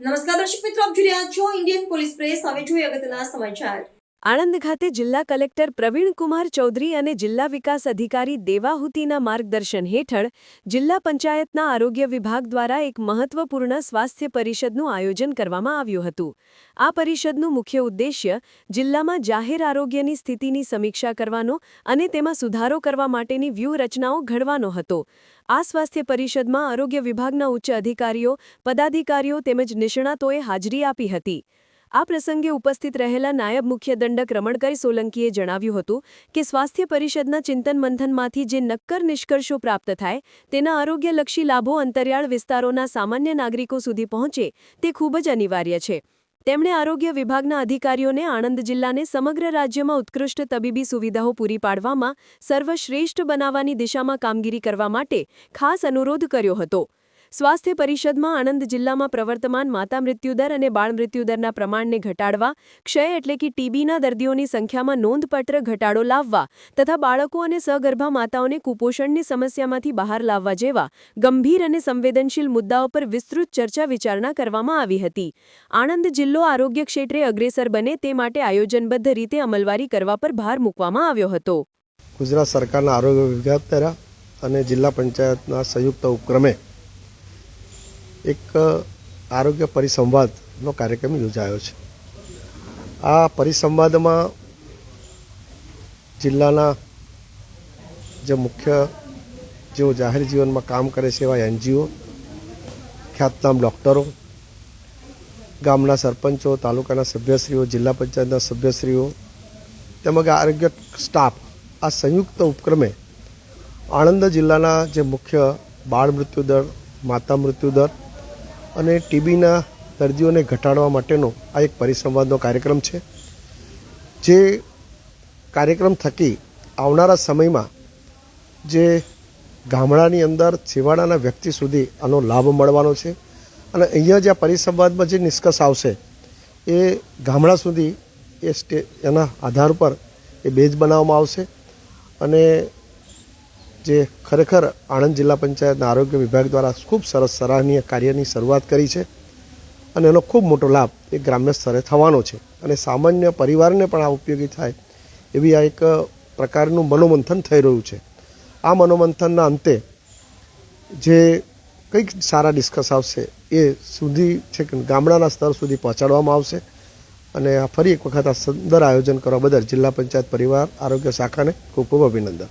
નમસ્કાર દર્શક મિત્રો આપ જોઈ રહ્યા છો ઇન્ડિયન પોલીસ પ્રેસ હવે જોઈએ અગત્યના સમાચાર. આણંદ ખાતે જિલ્લા કલેક્ટર પ્રવીણકુમાર ચૌધરી અને જિલ્લા વિકાસ અધિકારી દેવાહુતિના માર્ગદર્શન હેઠળ જિલ્લા પંચાયતના આરોગ્ય વિભાગ દ્વારા એક મહત્વપૂર્ણ સ્વાસ્થ્ય પરિષદનું આયોજન કરવામાં આવ્યું હતું. આ પરિષદનું મુખ્ય ઉદ્દેશ્ય જિલ્લામાં જાહેર આરોગ્યની સ્થિતિની સમીક્ષા કરવાનો અને તેમાં સુધારો કરવા માટેની વ્યૂહરચનાઓ ઘડવાનો હતો. આ સ્વાસ્થ્ય પરિષદમાં આરોગ્ય વિભાગના ઉચ્ચ અધિકારીઓ, પદાધિકારીઓ તેમજ નિષ્ણાતોએ હાજરી આપી હતી. આ પ્રસંગે ઉપસ્થિત રહેલા નાયબ મુખ્ય દંડક રમણકર સોલંકીએ જણાવ્યું હતું કે સ્વાસ્થ્ય પરિષદના ચિંતન મંથનમાંથી જે નક્કર નિષ્કર્ષો પ્રાપ્ત થાય, તેના આરોગ્યલક્ષી લાભો અંતરિયાળ વિસ્તારોના સામાન્ય નાગરિકો સુધી પહોંચે, તે ખૂબ જ અનિવાર્ય છે. તેમણે આરોગ્ય વિભાગના અધિકારીઓને આણંદ જિલ્લાને સમગ્ર રાજ્યમાં ઉત્કૃષ્ટ તબીબી સુવિધાઓ પૂરી પાડવામાં સર્વશ્રેષ્ઠ બનાવવાની દિશામાં કામગીરી કરવા માટે ખાસ અનુરોધ કર્યો હતો. સ્વાસ્થ્ય પરિષદમાં આણંદ જિલ્લામાં પ્રવર્તમાન માતા મૃત્યુદર અને બાળ મૃત્યુદરના પ્રમાણને ઘટાડવા, ક્ષય એટલે કે ટીબીના દર્દીઓની સંખ્યામાં નોંધપાત્ર ઘટાડો લાવવા તથા બાળકો અને સગર્ભા માતાઓને કુપોષણની સમસ્યામાંથી બહાર લાવવા જેવા ગંભીર અને સંવેદનશીલ મુદ્દાઓ પર વિસ્તૃત ચર્ચા વિચારણા કરવામાં આવી હતી. આણંદ જિલ્લો આરોગ્ય ક્ષેત્રે અગ્રેસર બને તે માટે આયોજનબદ્ધ રીતે અમલવારી કરવા પર ભાર મૂકવામાં આવ્યો હતો. ગુજરાત સરકારના આરોગ્ય વિભાગ દ્વારા અને જિલ્લા પંચાયતના સંયુક્ત ઉપક્રમે એક આરોગ્ય પરિસંવાદનો કાર્યક્રમ યોજાયો છે. આ પરિસંવાદમાં જિલ્લાના જે મુખ્ય જેઓ જાહેર જીવનમાં કામ કરે છે એવા એનજીઓ, ખ્યાતનામ ડૉક્ટરો, ગામના સરપંચો, તાલુકાના સભ્યશ્રીઓ, જિલ્લા પંચાયતના સભ્યશ્રીઓ, તેમજ આરોગ્ય સ્ટાફ આ સંયુક્ત ઉપક્રમે આણંદ જિલ્લાના જે મુખ્ય બાળ મૃત્યુદર, માતા મૃત્યુદર અને ટીબીના દર્દીઓને ઘટાડવા માટેનો આ એક પરિસંવાદનો કાર્યક્રમ છે. જે કાર્યક્રમ થકી આવનારા સમયમાં જે ગામડાની અંદર છેવાડાના વ્યક્તિ સુધી આનો લાભ મળવાનો છે. અને અહીંયા જે પરિસંવાદમાં જે નિષ્કર્ષ આવશે, એ ગામડા સુધી એ સ્ટે, એના આધાર પર એ બેઝ બનાવવામાં આવશે. અને જે ખરેખર આણંદ જિલ્લા પંચાયતના આરોગ્ય વિભાગ દ્વારા ખૂબ સરસ સરાહનીય કાર્યની શરૂઆત કરી છે અને એનો ખૂબ મોટો લાભ એ ગ્રામ્ય સ્તરે થવાનો છે. અને સામાન્ય પરિવારને પણ આ ઉપયોગી થાય એવી આ એક પ્રકારનું મનોમંથન થઈ રહ્યું છે. આ મનોમંથનના અંતે જે કંઈક સારા ડિસ્કસ આવશે એ સુધી છે ગામડાના સ્તર સુધી પહોંચાડવામાં આવશે. અને આ ફરી એક વખત આ સુંદર આયોજન કરવા બદલ જિલ્લા પંચાયત પરિવાર, આરોગ્ય શાખાને ખૂબ ખૂબ અભિનંદન.